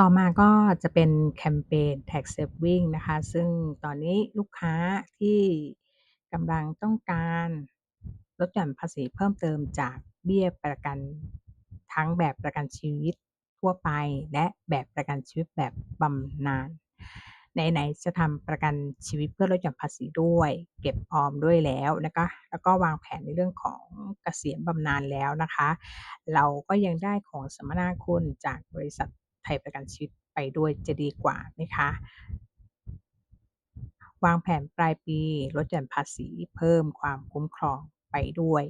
ต่อมาก็จะเป็นแคมเปญ Tax Saving นะคะ ซึ่งตอนนี้ลูกค้าที่กำลังต้องการลดหย่อนภาษีเพิ่มเติมจากเบี้ยประกันทั้งแบบประกันชีวิตทั่วไป และแบบประกันชีวิตแบบบำนาญไหนๆจะทำประกันชีวิตเพื่อลดหย่อนภาษีด้วย เก็บออมด้วยแล้วนะคะแล้วก็วางแผนในเรื่องของเกษียณบำนาญแล้วนะคะ เราก็ยังได้ของสัมมนาคุณจากบริษัท ไทยประกันชีวิตไปด้วยจะดีกว่าไหมคะ?วางแผนปลายปีลดหย่อนภาษีเพิ่มความคุ้มครองไปด้วย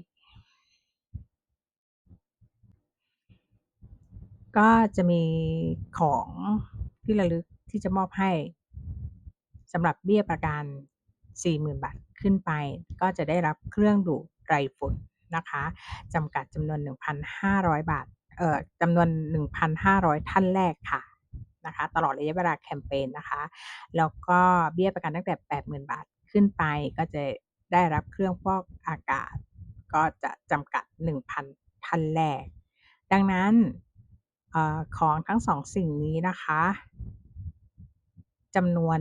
ก็จะมีของที่ระลึกที่จะมอบให้สำหรับเบี้ยประกัน 40,000 บาทขึ้นไป ก็จะได้รับเครื่องดูดไรฝุ่นนะคะจำกัดจำนวน 1,500 บาทเอ่อ จำนวน 1,500 ท่านแรกค่ะนะคะตลอดระยะเวลาแคมเปญนะคะ แล้วก็เบี้ยประกันตั้งแต่ 80,000 บาทขึ้นไปก็จะได้รับเครื่องฟอกอากาศ ก็จะจำกัด 1,000 ท่านแรก ดังนั้นออของทั้ง2สิ่งนี้นะคะจำนวน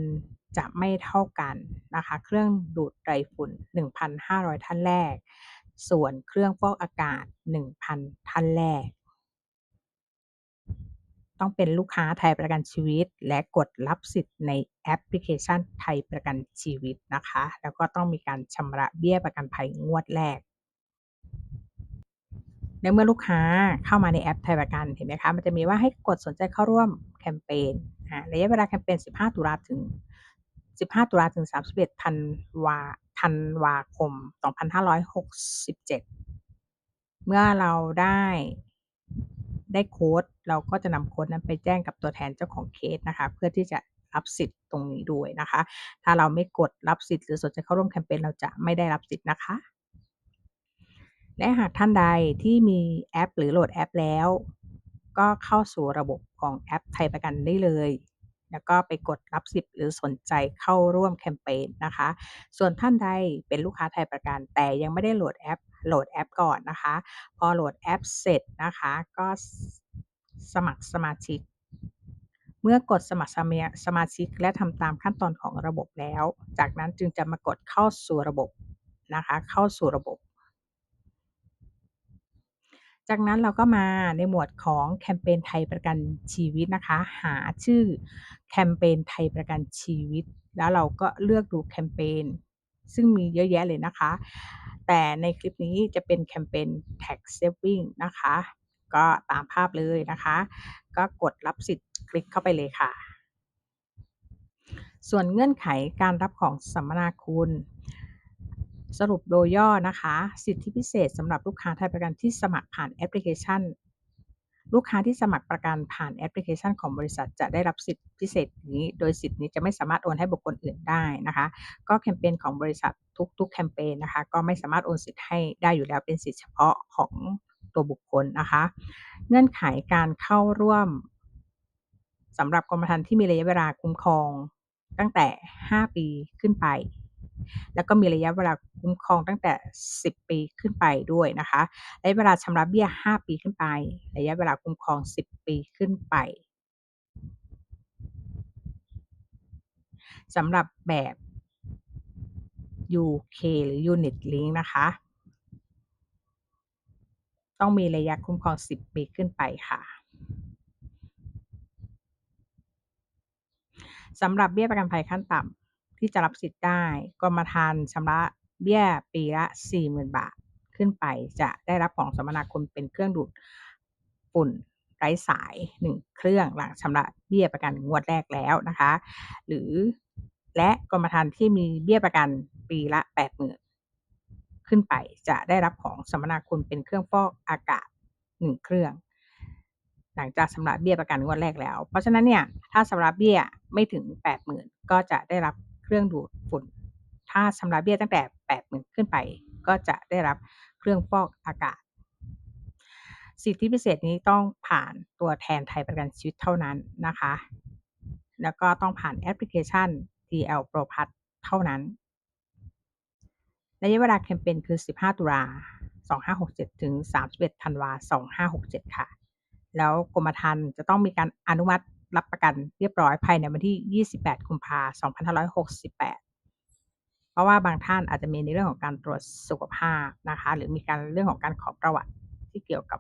จะไม่เท่ากันนะคะ เครื่องดูดไรฝุ่น 1,500 ท่านแรก ส่วนเครื่องฟอกอากาศ 1,000 ท่านแรก ต้องเป็นลูกค้าไทยประกันชีวิต และกดรับสิทธิ์ในแอปพลิเคชันไทยประกันชีวิตนะคะ แล้วก็ต้องมีการชำระเบี้ยประกันภัยงวดแรกในเมื่อลูกค้าเข้ามาในแอปไทยประกันเห็นไหมคะ มันจะมีว่าให้กดสนใจเข้าร่วมแคมเปญระยะเวลาแคมเปญ 15 ตุลาถึง 15 ตุลาถึง 31 ธันวาธันวาคม 2567 เมื่อเราได้ได้โค้ด เราก็จะนำโคดนั้นไปแจ้งกับตัวแทนเจ้าของเคสนะคะ เพื่อที่จะรับสิทธิ์ตรงนี้ด้วยนะคะ ถ้าเราไม่กดรับสิทธิ์หรือสนใจเข้าร่วมแคมเปญเราจะไม่ได้รับสิทธิ์นะคะ และหากท่านใดที่มีแอป หรือโหลดแอปแล้ว ก็เข้าสู่ระบบของแอปไทยประกันได้เลย แล้วก็ไปกดรับสิทธิ์หรือสนใจเข้าร่วมแคมเปญนะคะ ส่วนท่านใดเป็นลูกค้าไทยประกันแต่ยังไม่ได้โหลดแอป โหลดแอปก่อนนะคะ พอโหลดแอปเสร็จนะคะ ก็ สมัครสมาชิก เมื่อกดสมัครสมียสมาชิก และทำตามขั้นตอนของระบบแล้ว จากนั้นจึงจะมากดเข้าสู่ระบบนะคะ เข้าสู่ระบบ จากนั้นเราก็มาในหมวดของแคมเปญไทยประกันชีวิตนะคะ หาชื่อแคมเปญไทยประกันชีวิต แล้วเราก็เลือกดูแคมเปญซึ่งมีเยอะแยะเลยนะคะ แต่ในคลิปนี้จะเป็นแคมเปญ Tax Saving นะคะ ก็ตามภาพเลยนะคะ ก็กดรับสิทธิ์คลิกเข้าไปเลยค่ะ ส่วนเงื่อนไขการรับของสัมมนาคุณสรุปโดยย่อนะคะ สิทธิพิเศษสำหรับลูกค้าไทยประกันที่สมัครผ่านแอปพลิเคชัน ลูกค้าที่สมัครประกันผ่านแอปพลิเคชันของบริษัทจะได้รับสิทธิพิเศษนี้ โดยสิทธิ์นี้จะไม่สามารถโอนให้บุคคลอื่นได้นะคะ ก็แคมเปญของบริษัททุกๆแคมเปญนะคะ ก็ไม่สามารถโอนสิทธิ์ให้ได้อยู่แล้วเป็นสิทธิเฉพาะของ ตัวบุคคลนะคะ เงื่อนไขการเข้าร่วมสำหรับกรมธรรม์ที่มีระยะเวลาคุ้มครองตั้งแต่ 5 ปีขึ้นไป แล้วก็มีระยะเวลาคุ้มครองตั้งแต่ 10 ปีขึ้นไปด้วยนะคะระยะเวลาชำระเบี้ย 5 ปีขึ้นไป ระยะเวลาคุ้มครอง 10 ปีขึ้นไปสำหรับแบบ UK หรือ Unit Link นะคะ ต้องมีระยะคุ้มครอง 10 ปีขึ้นไปค่ะสำหรับเบี้ยประกันภัยขั้นต่ำที่จะรับสิทธิ์ได้กรมธรรม์ชำระเบี้ยปีละ 40,000 บาทขึ้นไปจะได้รับของสมมนาคุณเป็นเครื่องดูดฝุ่นไร้สาย 1 เครื่องหลังชำระเบี้ยประกันงวดแรกแล้วนะคะ หรือและกรมธรรม์ที่มีเบี้ยประกันปีละ 80,000 ขึ้นไปจะได้รับของสัมนาคุณเป็นเครื่องฟอกอากาศ1เครื่อง หลังจากชำหระเบี้ยประกันงวดแรกแล้ว เพราะฉะนั้นเนี่ยถ้าชำหระเบี้ยไม่ถึง80,000ก็จะได้รับเครื่องดูดฝุ่น ถ้าชำหระเบี้ยตั้งแต่80,000ขึ้นไป ก็จะได้รับเครื่องฟอกอากาศ สิทธิพิเศษนี้ต้องผ่านตัวแทนไทยประกันชีวิตเท่านั้นนะคะ แล้วก็ต้องผ่านแอปพลิเคชัน TL Pro Plus เท่านั้น ระยะเวลาแคมเปญคือ 15 ตุลา2567 ถึง 31 ธันวา2567 ค่ะ แล้วกรมธรรม์จะต้องมีการอนุมัติรับประกันเรียบร้อยภายในวันที่ 28 กุมภาพันธ์2568 เพราะว่าบางท่านอาจจะมีในเรื่องของการตรวจสุขภาพนะคะ หรือมีการเรื่องของการขอประวัติที่เกี่ยวกับ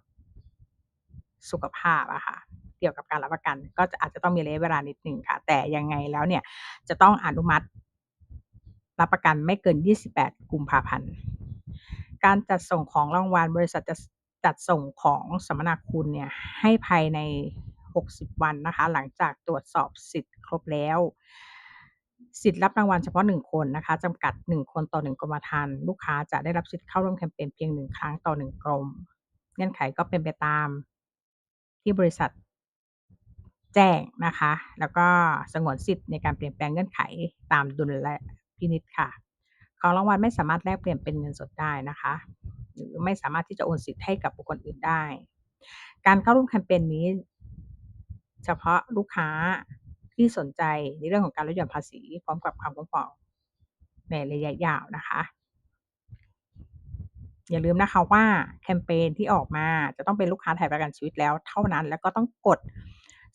สุขภาพอะค่ะ เกี่ยวกับการรับประกัน ก็จะอาจจะต้องมีระยะเวลานิดหนึ่งค่ะ แต่ยังไงแล้วเนี่ยจะต้องอนุมัติ รับประกันไม่เกิน 28 กุมภาพันธ์ การจัดส่งของรางวัลบริษัทจะจัดส่งของสมมนาคุณเนี่ยให้ภายใน 60 วันนะคะ หลังจากตรวจสอบสิทธิ์ครบแล้ว สิทธิ์รับรางวัลเฉพาะ 1 คนนะคะจำกัด 1 คนต่อ 1 กรมธรรม์ลูกค้าจะได้รับสิทธิ์เข้าร่วมแคมเปญเพียง 1 ครั้งต่อ 1 กรม เงื่อนไขก็เป็นไปตามที่บริษัทแจ้งนะคะ แล้วก็สงวนสิทธิ์ในการเปลี่ยนแปลงเงื่อนไขตามดุล พินิจค่ะ ของรางวัลไม่สามารถแลกเปลี่ยนเป็นเงินสดได้นะคะ หรือไม่สามารถที่จะโอนสิทธิ์ให้กับบุคคลอื่นได้ การเข้าร่วมแคมเปญนี้ เฉพาะลูกค้าที่สนใจในเรื่องของการลดหย่อนภาษี พร้อมกับความคุ้มครองในระยะยาวนะคะ อย่าลืมนะคะว่าแคมเปญที่ออกมาจะต้องเป็นลูกค้าไทยประกันชีวิตแล้วเท่านั้น แล้วก็ต้องกด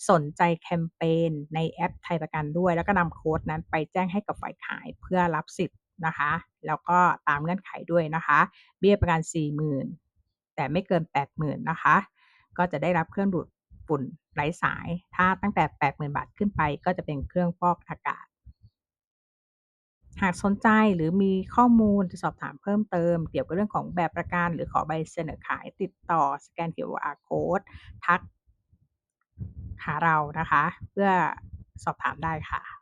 สนใจแคมเปญในแอปไทยประกันด้วย แล้วก็นำโค้ดนั้นไปแจ้งให้กับฝ่ายขายเพื่อรับสิทธิ์นะคะ แล้วก็ตามเงื่อนไขด้วยนะคะ เบี้ยประกัน 40,000 แต่ไม่เกิน 80,000 นะคะ ก็จะได้รับเครื่องดูดฝุ่นไร้สาย ถ้าตั้งแต่ 80,000 บาทขึ้นไป ก็จะเป็นเครื่องฟอกอากาศ หากสนใจหรือมีข้อมูลจะสอบถามเพิ่มเติม เกี่ยวกับเรื่องของแบบประกัน หรือขอใบเสนอขายติดต่อสแกน QR โคดทัก หาเรานะคะ เพื่อสอบถามได้ค่ะ